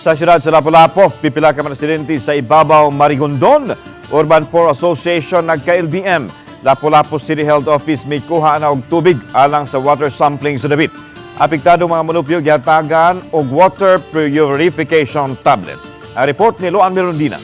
Sa siyudad sa Lapu-Lapu, pipila ka residente sa Ibabaw, Marigondon, Urban Poor Association nagka-LBM. Lapu-Lapu City Health Office may kuha na og tubig alang sa water sampling sa David. Apektado mga munupyo gihatagan og water purification tablet. Ang report ni Luan Mirondina.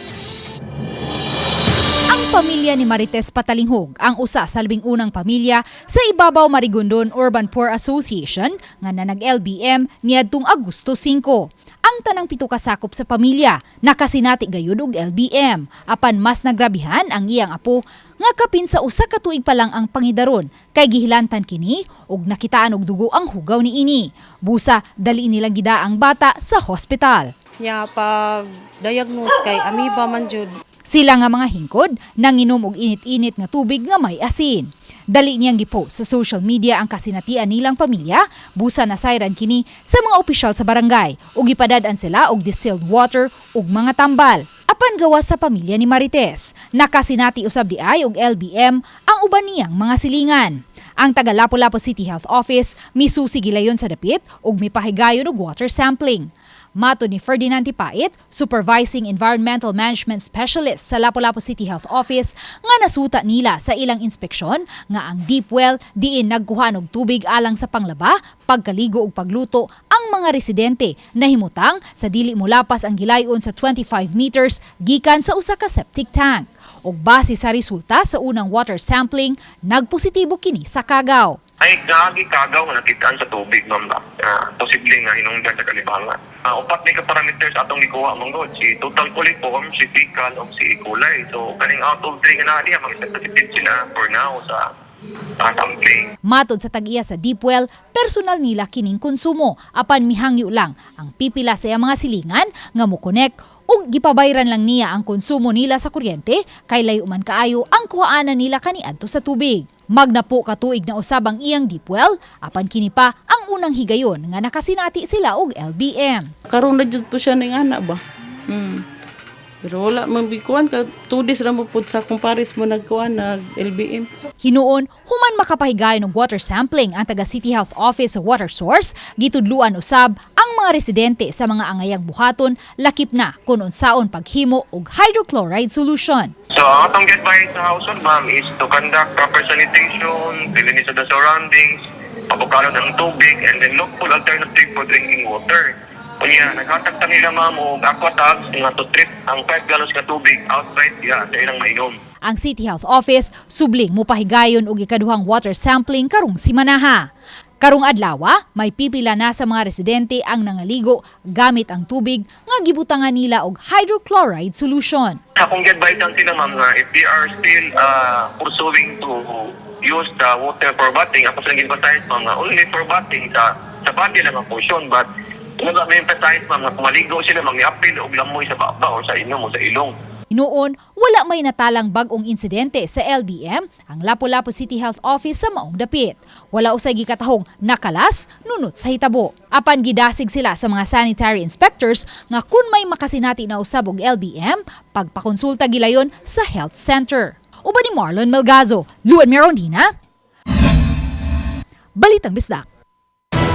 Ang pamilya ni Marites Patalinghog ang usa sa labing unang pamilya sa Ibabaw Marigondon Urban Poor Association nga na nag-LBM niadtong Agosto 5. Ang tanang pito kasakop sa pamilya nakasinati gayud og LBM apan mas nagrabihan ang iyang apo nga kapin sa usa ka tuig pa lang ang pangidaron kay gihilantan kini og nakitaan og dugo ang hugaw ni ini. Busa dali nilang gida ang bata sa hospital. Nya pag diagnose kay amoeba man jud. Sila nga mga hingkod nanginom og init-init nga tubig nga may asin. Dali niyang gipost sa social media ang kasinatian nilang pamilya, busa na sayran kini sa mga opisyal sa barangay ug gipadad-an sila og distilled water ug mga tambal. Apan gawa sa pamilya ni Marites, nakasinati usab di ay og LBM ang uban niyang mga silingan. Ang taga Lapu-Lapu City Health Office misusi gilayon sa dapit ug mipahigayon og water sampling. Mato ni Ferdinand Tipait, Supervising Environmental Management Specialist sa Lapu-Lapu City Health Office, nga nasuta nila sa ilang inspeksyon nga ang deep well diin nagkuha og tubig alang sa panglaba, pagkaligo ug pagluto ang mga residente na himutang sa dili mulapas ang gilayon sa 25 meters gikan sa usa ka septic tank. Ug base sa resulta sa unang water sampling, nagpositibo kini sa kagaw. Ay gagi kagaw nga nakitaan sa tubig, ma'am ba? Uh, posible nga hinungdan sa kalibangan. Uh, upat may ka-parameters atong gikuha mong god. Si total coliform, si fecal, o si E. So, kaning out of three nga na niya, mga positive sila for now sa sampling. Matod sa tag-iya sa Deepwell, personal nila kining konsumo apan mihangyo lang ang pipila sa mga silingan nga mokonek ug gipabayran lang niya ang konsumo nila sa kuryente kay layo man kaayo ang kuhaanan nila kaniadto sa tubig. Magna po katuig na usab ang iyang deepwell apan kini pa ang unang higayon nga nakasinati sila og LBM. Karon na jud po siya ning ana ba. Hmm. Pero wala man bikuan ka two days ra mo pud sa kumpares mo nagkuan nag LBM. Hinuon, human makapahigayon og water sampling ang taga City Health Office sa water source, gitudluan usab ang mga residente sa mga angayang buhaton lakip na kung unsaon paghimo og hydrochloride solution. So, ang atong advice sa household, ma'am, is to conduct proper sanitation, dilinis of the surroundings, pabukalo ng tubig, and then look for alternative for drinking water. Kunya, naghatag ta nila, ma'am, o aqua tags nga to treat ang 5 gallons ka tubig outright diya sa ilang mainom. Ang City Health Office subling mopahigayon og ikaduhang water sampling karong simanaha. Karong adlawa, may pipila na sa mga residente ang nangaligo gamit ang tubig nga gibutangan nila og hydrochloride solution. Akong advice lang sila, ma'am, nga if they are still uh, pursuing to use the water for bathing, ako silang advertise, ma'am, nga only for bathing sa sa body lang ang portion, but ano ba may emphasize, ma'am, nga kumaligo sila, mag-apil o lamoy sa baba o sa inom o sa ilong. Noon, wala may natalang bagong insidente sa LBM ang Lapu-Lapu City Health Office sa maong dapit. Wala usay gikatahong nakalas nunot sa hitabo. Apan gidasig sila sa mga sanitary inspectors nga kun may makasinati na usab og LBM, pagpakonsulta gilayon sa health center. Uban ni Marlon Melgazo, Luan Merondina. Balitang Bisdak.